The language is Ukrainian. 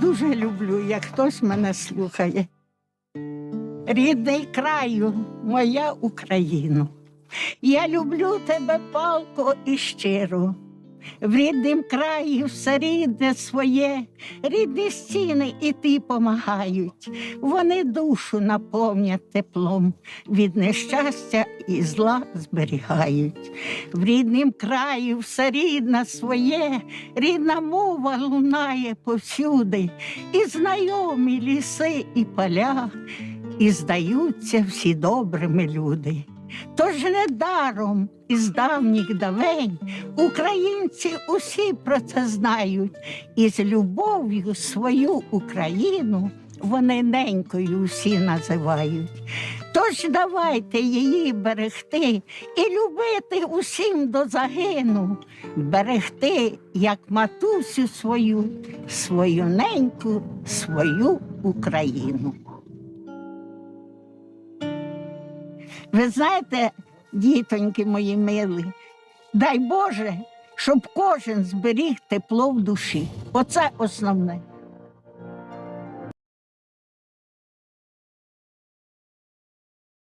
дуже люблю, як хтось мене слухає. Рідний краю, моя Україну. Я люблю тебе палко і щиро. В ріднім краї все рідне своє, рідні стіни і ти помагають. Вони душу наповнять теплом, від нещастя і зла зберігають. В ріднім краї все рідне своє, рідна мова лунає повсюди, і знайомі ліси і поля, і здаються всі добрими люди. Тож недаром із давніх давень українці усі про це знають, і з любов'ю свою Україну вони ненькою всі називають. Тож давайте її берегти і любити усім до загину, берегти, як матусю свою, свою неньку, свою Україну. Ви знаєте, дітоньки мої милі, дай Боже, щоб кожен зберіг тепло в душі. Оце основне.